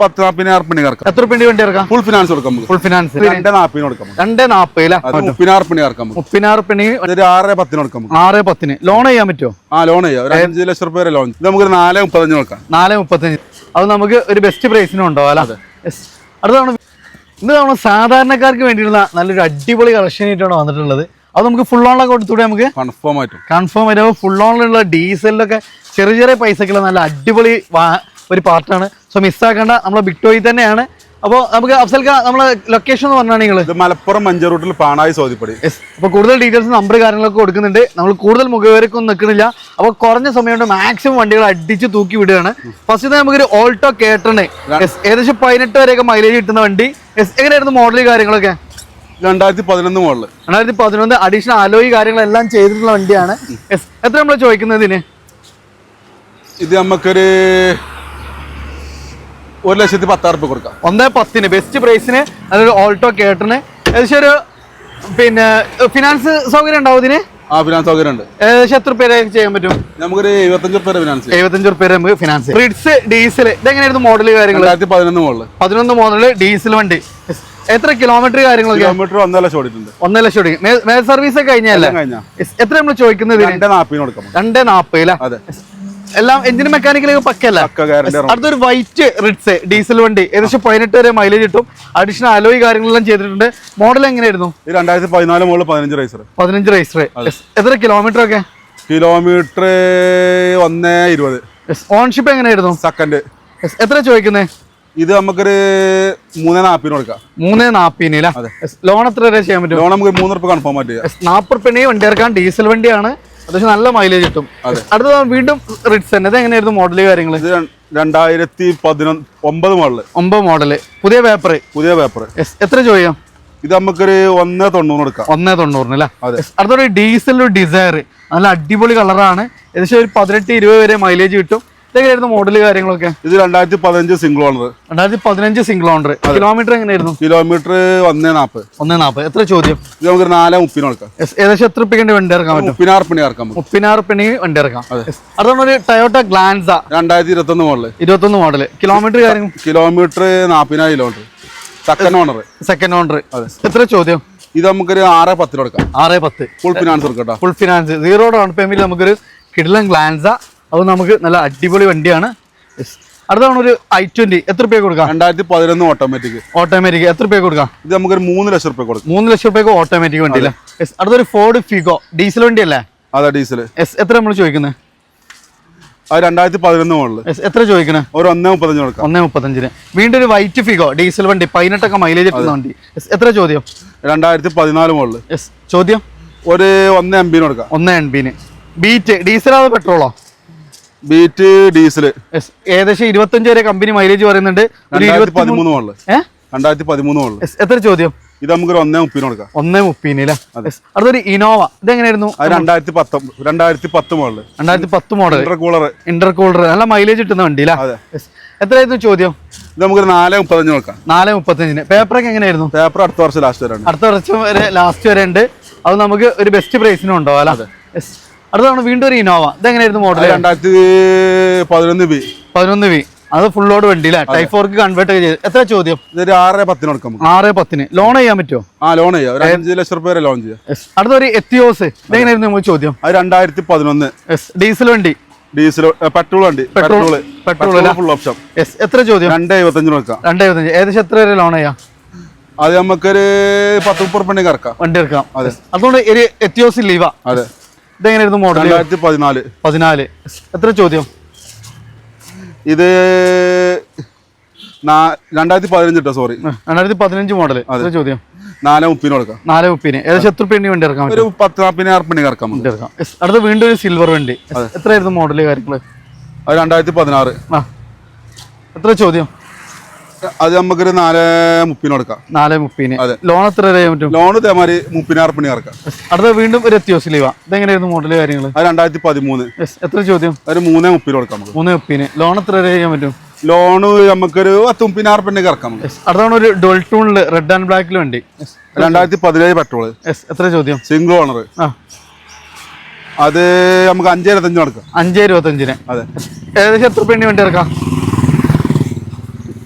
പത്ത് നാപ്പിന് ഉറുപ്പിക ഇറക്കാം എത്ര പിണ്ടി വണ്ടി ഇറക്കാം ഫുൾ ഫിനാൻസ് കൊടുക്കാം ഫുൾ ഫിനാൻസ് രണ്ട് നാപ്പിന് കൊടുക്കാം. രണ്ട് നാപ്പതില ഉറുപ്പിക ഇറക്കാം നമുക്ക് ഒരു ആറ് പത്തിന് കൊടുക്കാം ആറ് പത്തിന്. ലോൺ ചെയ്യാൻ പറ്റുമോ ആ ലോൺ ചെയ്യാം. ഒരു അഞ്ച് ലക്ഷം രൂപ വരെ ലോൺ. നമുക്ക് നാല് മുപ്പത്തഞ്ച് കൊടുക്കാം. നാല് മുപ്പത്തഞ്ച്. അത് നമുക്ക് ഒരു ബെസ്റ്റ് പ്രൈസിനും ഉണ്ടാവും അല്ല? അടുത്താണ് ഇന്ന് തവണ സാധാരണക്കാർക്ക് വേണ്ടിയിട്ടുള്ള നല്ലൊരു അടിപൊളി കളക്ഷൻ ആയിട്ടാണ് വന്നിട്ടുള്ളത്. അത് നമുക്ക് ഫുൾ ഓണിലൊക്കെ കൊടുത്തൂടെ നമുക്ക്? കൺഫേം ആയിട്ട്. കൺഫേം ആയിട്ട്. ഫുൾ ഓണിലുള്ള ഡീസലിലൊക്കെ ചെറിയ ചെറിയ പൈസക്കുള്ള നല്ല അടിപൊളി ഒരു പാർട്ടാണ് സോ മിസ്സാക്കേണ്ട നമ്മളെ ബിക്ടോയിൽ തന്നെയാണ്. അപ്പോൾ നമുക്ക് അഫ്സൽക്ക നമ്മളെ ലൊക്കേഷൻ എന്ന് പറഞ്ഞാൽ നിങ്ങൾ മലപ്പുറം മഞ്ച റൂട്ടിൽ പാണായി സോതിപ്പടി യെസ് അപ്പോൾ കൂടുതൽ ഡീറ്റെയിൽസ് നമ്പർ കാര്യങ്ങളൊക്കെ കൊടുക്കുന്നുണ്ട്. നമ്മൾ കൂടുതൽ മുഖവരക്കൊന്നും നിൽക്കുന്നില്ല. അപ്പോൾ കുറഞ്ഞ സമയം കൊണ്ട് മാക്സിമം വണ്ടികൾ അടിച്ച് തൂക്കി വിടുകയാണ്. ഫസ്റ്റ് തന്നെ നമുക്കൊരു ഓൾട്ടോ കേട്ടണ് യെസ് ഏകദേശം പതിനെട്ട് വരെയൊക്കെ മൈലേജ് കിട്ടുന്ന വണ്ടി. യെസ് എങ്ങനെയായിരുന്നു മോഡൽ കാര്യങ്ങളൊക്കെ? രണ്ടായിരത്തി പതിനൊന്ന് മോഡൽ രണ്ടായിരത്തി പതിനൊന്ന് അഡീഷണൽ അലോയി കാര്യങ്ങളെല്ലാം ചെയ്തിട്ടുള്ള വണ്ടിയാണ്. യെസ് എത്ര നമ്മൾ ചോദിക്കുന്നത് ഇതിന്? ഇത് നമുക്കൊരു ഒരു ലക്ഷത്തി പത്തായിരം രൂപ കൊടുക്കാം. ഒന്നേ പത്തിന് ബെസ്റ്റ് പ്രൈസിന് അതൊരു ഓൾട്ടോ കേട്ടിന് ഏകദേശം ഒരു പിന്നെ ഫിനാൻസ് സൗകര്യം ഉണ്ടാവും ഇതിന്? ആ ഫിനാൻസ് സൗകര്യം ഉണ്ട്. ഏകദേശം എത്ര പേരെ ചെയ്യാൻ പറ്റും? നമുക്കൊരു എഴുപത്തഞ്ച് റുപ്യ ഫിനാൻസ് എഴുപത്തഞ്ച് റുപ്യ നമുക്ക് ഫിനാൻസ് റിഡ്സ് ഡീസൽ ഇതെങ്ങനെയായിരുന്നു മോഡൽ കാര്യങ്ങൾ രണ്ടായിരത്തി പതിനൊന്ന് മോഡൽ പതിനൊന്ന് മോഡൽ ഡീസൽ വണ്ടി. എത്ര കിലോമീറ്റർ കാര്യങ്ങളൊക്കെ? കിലോമീറ്റർ ഒന്നര ലക്ഷം ഓടിയിട്ടുണ്ട്. ഒന്നര ലക്ഷം ഓടി. മേൽ സർവീസ് ഒക്കെ കഴിഞ്ഞല്ലേ? കഴിഞ്ഞാ. എത്ര നമ്മൾ ചോദിക്കുന്നത് രണ്ടേ നാൽപ്പതിന് കൊടുക്കാം. രണ്ട് അതെ. എല്ലാം എഞ്ചിൻ മെക്കാനിക്കലൊക്കെ പക്കല്ല അടുത്തൊരു വൈറ്റ് റിഡ്സ് ഡീസൽ വണ്ടി ഏകദേശം പതിനെട്ട് വരെ മൈലേജ് കിട്ടും. അഡീഷണൽ അലോയ് കാര്യങ്ങളെല്ലാം ചെയ്തിട്ടുണ്ട്. മോഡൽ എങ്ങനെയായിരുന്നു? രണ്ടായിരത്തി പതിനാല് മോഡൽ പതിനഞ്ച് റൈസർ പതിനഞ്ച് റൈസർ എത്ര കിലോമീറ്റർ ഒക്കെ? കിലോമീറ്റർ ഒന്ന് ഇരുപത്. ഓൺഷിപ്പ് എങ്ങനെയായിരുന്നു? സെക്കൻഡ് എത്ര ചോദിക്കുന്നത് ഇത് നമുക്കൊരു മൂന്ന് നാപ്പിന് കൊടുക്കാം. മൂന്ന് നാപ്പിന് ലോൺ എത്ര വരെ ചെയ്യാൻ പറ്റും? ലോൺ നമുക്ക് മൂന്ന് റുപ്യ കൺഫേം ആയിട്ട് നാപ്പ് നാപ്പത് റുപ്യനെ വണ്ടി ഇറക്കാൻ ഡീസൽ വണ്ടിയാണ്. അത്യാവശ്യം നല്ല മൈലേജ് കിട്ടും. അടുത്ത വീണ്ടും റിഡ്സ് തന്നെ. ഇത് എങ്ങനെയായിരുന്നു മോഡൽ കാര്യങ്ങൾ രണ്ടായിരത്തി പതിനൊന്ന് ഒമ്പത് മോഡൽ ഒമ്പത് മോഡൽ പുതിയ പേപ്പർ പുതിയ പേപ്പർ എത്ര ചോദിക്കാം ഇത് നമുക്കൊരു ഒന്നേ തൊണ്ണൂറ് എടുക്കാം. ഒന്നേ തൊണ്ണൂറിന് അല്ലേ. അടുത്തൊരു ഡീസൽ ഡിസയർ നല്ല അടിപൊളി കളറാണ് ഏകദേശം ഒരു പതിനെട്ട് ഇരുപത് വരെ മൈലേജ് കിട്ടും. ഇതെങ്ങനെയായിരുന്നു മോഡൽ കാര്യങ്ങളൊക്കെ? ഇത് രണ്ടായിരത്തി പതിനഞ്ച് സിംഗിൾ ഓണർ രണ്ടായിരത്തി പതിനഞ്ച് സിംഗിൾ ഓണർ കിലോമീറ്റർ എങ്ങനെയായിരുന്നു? കിലോമീറ്റർ ഒന്നേ നാൽപ്പത് ഒന്നേ നാൽപ്പത് എത്ര ചോദ്യം? ഇത് നമുക്കൊരു നാല് മുപ്പിന് കൊടുക്കാം. ഏകദേശം എത്ര റുപ്യന്റെ വണ്ടി ഇറക്കാൻ പറ്റും? മുപ്പിനാറ് പണി ഇറക്കാം നമുക്ക് റുപ്യന് വണ്ടി ഇറക്കാം. അടുത്താണ് ഒരു ടയോട്ട ഗ്ലാൻസ രണ്ടായിരത്തി ഇരുപത്തൊന്ന് മോഡൽ ഇരുപത്തൊന്ന് മോഡൽ കിലോമീറ്റർ കാര്യങ്ങൾ കിലോമീറ്റർ നാൽപ്പതിനായിരം kilometre second owner second owner എത്ര ചോദ്യം? ഇത് നമുക്കൊരു ആറ് പത്തിന് കൊടുക്കാം ആറ് പത്ത്. ഫുൾ ഫിനാൻസ് കൊടുക്കട്ടോ full finance zero down payment നമുക്കൊരു കിഡിലൻ ഗ്ലാൻസ അത് നമുക്ക് നല്ല അടിപൊളി വണ്ടിയാണ്. അടുത്താണ് ഒരു ഐ ട്വന്റി എത്ര രൂപ കൊടുക്കാം? രണ്ടായിരത്തി പതിനൊന്ന് ഓട്ടോമാറ്റിക് ഓട്ടോമാറ്റിക് എത്ര രൂപ കൊടുക്കാം? ഇത് നമുക്കൊരു മൂന്ന് ലക്ഷം രൂപ കൊടുക്കും. മൂന്ന് ലക്ഷം രൂപയ്ക്ക് ഓട്ടോമാറ്റിക് വണ്ടി അല്ലേ. അടുത്തൊരു ഫോർഡ് ഫിഗോ ഡീസൽ വണ്ടി അല്ലേ അതാ ഡീസൽ എസ് എത്ര നമ്മൾ ചോദിക്കുന്നത് അത് രണ്ടായിരത്തി പതിനൊന്ന് എസ് എത്ര ചോദിക്കുന്നത് ഒരു ഒന്നേ മുപ്പത്തഞ്ച് കൊടുക്കാം. ഒന്നേ മുപ്പത്തഞ്ചിന്. വീണ്ടും ഒരു വൈറ്റ് ഫിഗോ ഡീസൽ വണ്ടി. പതിനെട്ടൊക്കെ മൈലേജ് എത്തുന്ന വണ്ടി. യെസ് എത്ര ചോദ്യം? രണ്ടായിരത്തി പതിനാല് മുകളിൽ യെസ് ചോദ്യം? ഒരു ഒന്ന് എംബിന് കൊടുക്കാം. ഒന്ന് ബിന് ബീറ്റ് ഡീസലാണോ പെട്രോളോ? ബീറ്റ് ഡീസൽ ഏകദേശം ഇരുപത്തഞ്ച് വരെ കമ്പനി മൈലേജ് പറയുന്നുണ്ട്. രണ്ടായിരത്തി പതിമൂന്ന്. എത്ര ചോദ്യം? ഇത് നമുക്ക് ഒന്നേ മുപ്പിന് കൊടുക്കാം. ഒന്നേ മുപ്പതിന് അല്ലേ. അടുത്തൊരു ഇനോവ ഇത് എങ്ങനെയായിരുന്നു രണ്ടായിരത്തി പത്ത് രണ്ടായിരത്തി പത്ത് മോഡൽ. രണ്ടായിരത്തി പത്ത് മോഡൽ ഇന്റർ കൂളർ ഇന്റർകൂളർ നല്ല മൈലേജ് കിട്ടുന്ന വണ്ടി അല്ലേ. എത്രയായിരുന്നു ചോദ്യം? ഇത് നമുക്കൊരു നാല് മുപ്പത്തഞ്ച് നോക്കാം നാല് മുപ്പത്തഞ്ചിന്. പേപ്പറൊക്കെ എങ്ങനെയായിരുന്നു? പേപ്പർ അടുത്ത വർഷം ലാസ്റ്റ് വരെ അടുത്ത വർഷം വരെ ലാസ്റ്റ് വരെ ഉണ്ട്. അത് നമുക്ക് ഒരു ബെസ്റ്റ് പ്രൈസിനും ഉണ്ടാവും അല്ലേ. അടുത്താണ് വീണ്ടും ഒരു ഇനോവ ഇതെങ്ങനെയായിരുന്നു മോഡൽ രണ്ടായിരത്തി പതിനൊന്ന് ബി പതിനൊന്ന് ബി അത് ഫുൾ ലോഡ് വണ്ടി അല്ലേ ടൈപ്പ് ഫോർക്ക് കൺവേർട്ട് ചെയ്ത്. എത്ര ചോദ്യം? ഇതൊരു ആറ് പത്തിന് ആറ് പത്തിന്. ലോൺ ചെയ്യാൻ പറ്റുമോ ആ ലോൺ ചെയ്യാം. ഒരു അഞ്ച് ലക്ഷം രൂപ ലോൺ ചെയ്യാം. അടുത്ത അടുത്തൊരു എത്തിയോസ് ഇതെങ്ങനെയായിരുന്നു നമ്മൾ ചോദ്യം? അത് രണ്ടായിരത്തി പതിനൊന്ന്. ഡീസൽ വണ്ടി. ഡീസൽ പെട്രോൾ വണ്ടി. Petrol petrol full option S എത്ര ചോദ്യം? രണ്ടേ ഇരുപത്തഞ്ചിന് വെക്കാം രണ്ടേ ഇരുപത്തഞ്ച്. ഏകദേശം എത്ര വരെ ലോൺ ചെയ്യാം? അത് നമുക്കൊരു പത്ത് മുപ്പത് റുപ്യ ഇറക്കാം വണ്ടി എടുക്കാം. അതുകൊണ്ട് ഒരു എത്തിയോസ് ലീവാ അതെ. ഇതെങ്ങനെയായിരുന്നു മോഡൽ രണ്ടായിരത്തി പതിനാല്. പതിനാല് എത്ര ചോദ്യം? ഇത് രണ്ടായിരത്തി പതിനഞ്ച് കേട്ടോ സോറി രണ്ടായിരത്തി പതിനഞ്ച് മോഡൽ എത്ര ചോദ്യം? നാലേ മുപ്പിന് കൊടുക്കാം. നാല് മുപ്പിന് ഏകദേശം എത്ര പെണ്ണി വണ്ടി ഇറക്കാം ഒരു പത്ത് നാൽപ്പിന് ആറ് പെണ്ണി ഇറക്കാം. ഇറക്കാം. അടുത്ത വീണ്ടും ഒരു സിൽവർ വണ്ടി. എത്രയായിരുന്നു മോഡൽ കാര്യങ്ങൾ? അത് രണ്ടായിരത്തി പതിനാറ് ആ. എത്ര ചോദ്യം? അത് നമുക്കൊരു നാല് മുപ്പിന് കൊടുക്കാം. നാല് മുപ്പിന് അതെ. ലോൺ എത്ര പറ്റും? ലോൺ ഇതേമാതിരി മുപ്പതിനായിരം പണി ഇറക്കാം. അടുത്ത വീണ്ടും ഒരു എത്തിയോസ് ലീവ. ഇതെങ്ങനെയായിരുന്നു മോഡൽ കാര്യങ്ങൾ അത് രണ്ടായിരത്തി പതിമൂന്ന് എത്ര ചോദ്യം? ഒരു മൂന്നേ മുപ്പിന് കൊടുക്കാം നമുക്ക്. മൂന്ന് മുപ്പിന് ലോൺ എത്ര വരെ ചെയ്യാൻ പറ്റും? ലോണ് നമുക്കൊരു പത്ത് മുപ്പതിനായിരം പണി ഇറക്കാം നമുക്ക്. അടുത്താണ് ഒരു ഡോൾട്ടൂണിൽ റെഡ് ആൻഡ് ബ്ലാക്കിൽ വണ്ടി. രണ്ടായിരത്തി പതിനേഴ് പെട്രോൾ. എത്ര ചോദ്യം? സിംഗിൾ ഓണർ ആ. അത് നമുക്ക് അഞ്ചേ ഇരുപത്തഞ്ച് കൊടുക്കാം. അഞ്ച് ഇരുപത്തഞ്ചിന്. അതെ. ഏകദേശം എത്ര പെണ്ണി വണ്ടി ഇറക്കാം?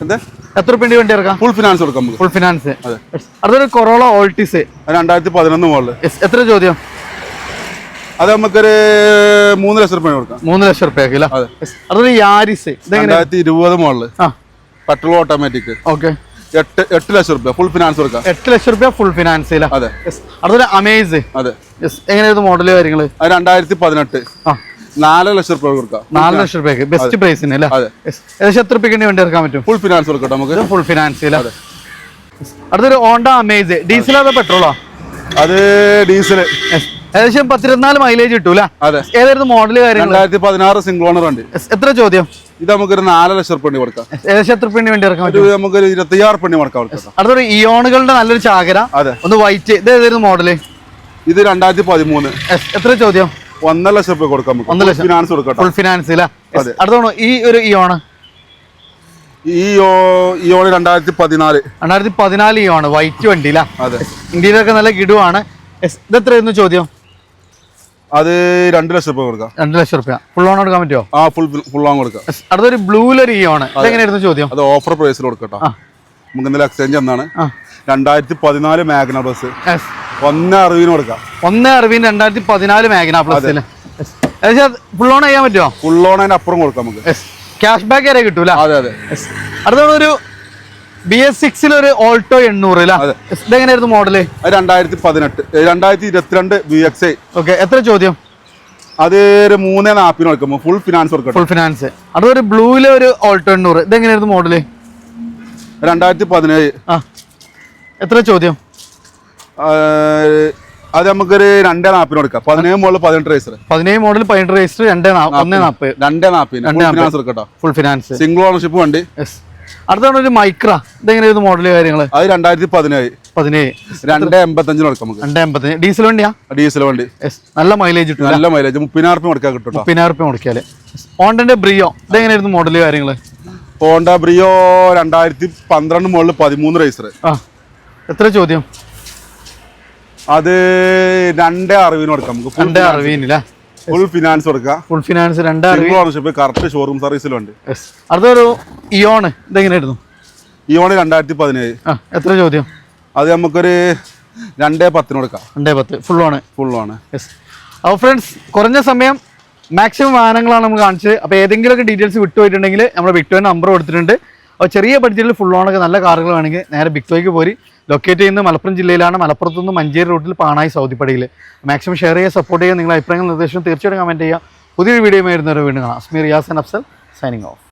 എന്ത്? എത്ര പിണ്ടി വണ്ടി ഇറക്കാം? ഫുൾ ഫിനാൻസ് കൊടുക്കാം നമുക്ക്. ഫുൾ ഫിനാൻസ് അതെ. അടുത്തൊരു കൊറോള ഓൾട്ടിസ് രണ്ടായിരത്തി പതിനൊന്ന് മോളിൽ എത്ര ചോദ്യം? അത് നമുക്കൊരു മൂന്ന് ലക്ഷം റുപ്യ കൊടുക്കാം. മൂന്ന് ലക്ഷം റുപ്യ അതൊരു യാരിസ് രണ്ടായിരത്തി ഇരുപത് മോളിൽ ആ. പെട്രോൾ ഓട്ടോമാറ്റിക് ഓക്കെ എട്ട് എട്ട് ലക്ഷം റുപ്യ ഫുൾ ഫിനാൻസ് കൊടുക്കാം. എട്ട് ലക്ഷം റുപ്യ ഫുൾ ഫിനാൻസ് അതെ. അടുത്തൊരു അമേസ് അതെ. എങ്ങനെയായിരുന്നു മോഡൽ കാര്യങ്ങൾ? രണ്ടായിരത്തി പതിനെട്ട്. ആ. നാല് ലക്ഷം രൂപ കൊടുക്കാം. നാല് ലക്ഷം രൂപയ്ക്ക് ബെസ്റ്റ് പ്രൈസിന് അല്ലേ. ഏകദേശം എത്ര വേണ്ടി വണ്ടി ഇറക്കാൻ പറ്റും? ഫുൾ ഫിനാൻസ് കൊടുക്കട്ടെ നമുക്ക്. ഫുൾ ഫിനാൻസ് അടുത്തൊരു ഓണ്ട അമേസ്. ഡീസൽ അതോ പെട്രോളോ അത് ഡീസൽ ഏകദേശം പത്തിരുപത്തിനാല് മൈലേജ് കിട്ടൂല അതെ. ഏതായിരുന്നു മോഡൽ കാര്യങ്ങൾ രണ്ടായിരത്തി പതിനാറ് സിംഗിൾ ഓണർ ഉണ്ട് എത്ര ചോദ്യം? ഇത് നമുക്കൊരു നാല് ലക്ഷം റുപ്യ കൊടുക്കാം. ഏകദേശം എത്ര പണി വേണ്ടി ഇറക്കാം നമുക്ക് ഇരുപത്തിയാറ് പണി കൊടുക്കാം. അടുത്തൊരു ഇയോണുകളുടെ നല്ലൊരു ചാകര. അതെ. ഒന്ന് വൈറ്റ് ഇത് ഏതായിരുന്നു മോഡൽ ഇത് രണ്ടായിരത്തി പതിമൂന്ന് എത്ര ചോദ്യം? ഒന്നര ലക്ഷം രൂപ കൊടുക്കാം ഒന്നര ലക്ഷം. ഫിനാൻസ് കൊടുക്കാം ഫുൾ ഫിനാൻസ്. അടുത്തോണോ ഈ ഒരു ഇയോണ്? ഈ ഓണി രണ്ടായിരത്തി പതിനാല്. രണ്ടായിരത്തി പതിനാല് ഇയോണ് വൈറ്റ് വണ്ടി അതെ. ഇന്ത്യയിലൊക്കെ നല്ല കിടുവാണ്. ഇതെത്രയായിരുന്നു ചോദ്യം? അത് രണ്ട് ലക്ഷം രൂപ കൊടുക്കാം. രണ്ട് ലക്ഷം രൂപ. ഫുൾ ഓൺ കൊടുക്കാൻ പറ്റുമോ ആ ഫുൾ ഫുൾ ഓൺ കൊടുക്കാം. അടുത്തൊരു ബ്ലൂലൊരു ഇയോണ്. എങ്ങനെയായിരുന്നു ചോദ്യം? അത് ഓഫർ പ്രൈസിൽ കൊടുക്കട്ടോ. നമുക്ക് ഇന്നലെ എക്സ്ചേഞ്ച് എന്നാണ് രണ്ടായിരത്തി പതിനാല് മാഗ്ന ബസ്. ഒന്ന് അറിവിന് കൊടുക്കാം. ഒന്നേ അറുപതിന് രണ്ടായിരത്തി പതിനാല് മേഖല പ്ലസ് ഫുൾ ഓൺ ചെയ്യാൻ പറ്റുമോ ഫുൾ ഓൺ അതിന് അപ്പുറം കൊടുക്കാം നമുക്ക്. ക്യാഷ് ബാക്ക് വരെ കിട്ടൂല. അതെ അതെ. അടുത്ത ഒരു ബി എസ് സിക്സിൽ ഒരു ഓൾട്ടോ എണ്ണൂറ്. ഇതെങ്ങനെയായിരുന്നു മോഡൽ അത് രണ്ടായിരത്തി പതിനെട്ട് രണ്ടായിരത്തി ഇരുപത്തിരണ്ട് ബി എക്സ് ഐ ഓക്കെ എത്ര ചോദ്യം? അത് ഒരു മൂന്നേ നാപ്പിന് കൊടുക്കുമ്പോൾ ഫുൾ ഫിനാൻസ് കൊടുക്കും ഫുൾ ഫിനാൻസ് അടുത്തൊരു ബ്ലൂവിലെ ഒരു ഓൾട്ടോ എണ്ണൂറ്. ഇതെങ്ങനെയായിരുന്നു മോഡൽ രണ്ടായിരത്തി പതിനേഴ് ആ. എത്ര ചോദ്യം? അത് നമുക്കൊരു രണ്ടേ നാപ്പിന് കൊടുക്കാം. പതിനേഴ് മോഡൽ പതിനെട്ട് റേസർ പതിനേഴ് മോഡൽ പതിനെട്ട് റേസർ രണ്ടേ ഒന്നേ നാപ്പ് രണ്ടേ നാപ്പിന് ഫിനാൻസ് കേട്ടോ ഫുൾ ഫിനാൻസ് സിംഗിൾ ഓണർഷിപ്പ് വണ്ടി. അടുത്താണ് ഒരു മൈക്ര ഇതെങ്ങനെയായിരുന്നു മോഡൽ കാര്യങ്ങൾ അത് രണ്ടായിരത്തി പതിനേഴ്. പതിനേഴ് രണ്ടേ എൺപത്തഞ്ചിന് കൊടുക്കാം നമുക്ക്. രണ്ട് എൺപത്തഞ്ച്. ഡീസൽ വണ്ടിയാ? ഡീസൽ വണ്ടി. നല്ല മൈലേജ് കിട്ടും നല്ല മൈലേജ് മുപ്പതിനായിരം റുപ്യ കൊടുക്കാൻ കിട്ടും മുപ്പതിനായിരം റുപ്യ മുടക്കിയാൽ ഹോണ്ടന്റെ ബ്രിയോ ഇതെങ്ങനെയായിരുന്നു മോഡൽ കാര്യങ്ങൾ ഹോണ്ട ബ്രിയോ രണ്ടായിരത്തി പന്ത്രണ്ട് മുകളിൽ പതിമൂന്ന് റേസർ ആ. എത്ര ചോദ്യം? അത് രണ്ടേ അറിവിന് കൊടുക്കാം നമുക്ക് ഫുൾ രണ്ട് അറുപതിനില്ല ഫുൾ ഫിനാൻസ് കൊടുക്കാം ഫുൾ ഫിനാൻസ് രണ്ടേ ഓണർഷിപ്പ് കറക്റ്റ് ഷോറൂം സർവീസിലുണ്ട് അടുത്തൊരു ഇയോണ് ഇതെങ്ങനെയായിരുന്നു? ഇയോണ് രണ്ടായിരത്തി പതിനേഴ് എത്ര ചോദ്യം? അത് നമുക്കൊരു രണ്ടേ പത്തിന് കൊടുക്കാം. രണ്ടേ പത്ത്. ഫുൾ ആണ്. ഫുൾ ആണ്. യെസ് അപ്പോൾ ഫ്രണ്ട്സ് കുറഞ്ഞ സമയം മാക്സിമം വാഹനങ്ങളാണ് നമ്മൾ കാണിച്ചത്. അപ്പോൾ ഏതെങ്കിലുമൊക്കെ ഡീറ്റെയിൽസ് വിട്ടുപോയിട്ടുണ്ടെങ്കിൽ നമ്മുടെ വിക്ടോയുടെ നമ്പർ കൊടുത്തിട്ടുണ്ട്. അപ്പോൾ ചെറിയ ബഡ്ജറ്റിൽ ഫുൾ ഓണൊക്കെ നല്ല കാറുകൾ വേണമെങ്കിൽ നേരെ ബിക്ടോയ്ക്ക് പോരി. ലൊക്കേറ്റ് ചെയ്യുന്നത് മലപ്പുറം ജില്ലയിലാണ്. മലപ്പുറത്തു നിന്ന് മഞ്ചേരി റൂട്ടിൽ പാണായി സൗദിപ്പടിയിൽ മാക്സിമം ഷെയർ ചെയ്യുക സപ്പോർട്ട് ചെയ്യുക നിങ്ങളുടെ അഭിപ്രായങ്ങൾ നിർദ്ദേശം തീർച്ചയായിട്ടും കമന്റ് ചെയ്യുക പുതിയൊരു വീഡിയോ വരുന്നവരെ വീണ്ടും കാണാം. Asmeer Yasan Afsal signing off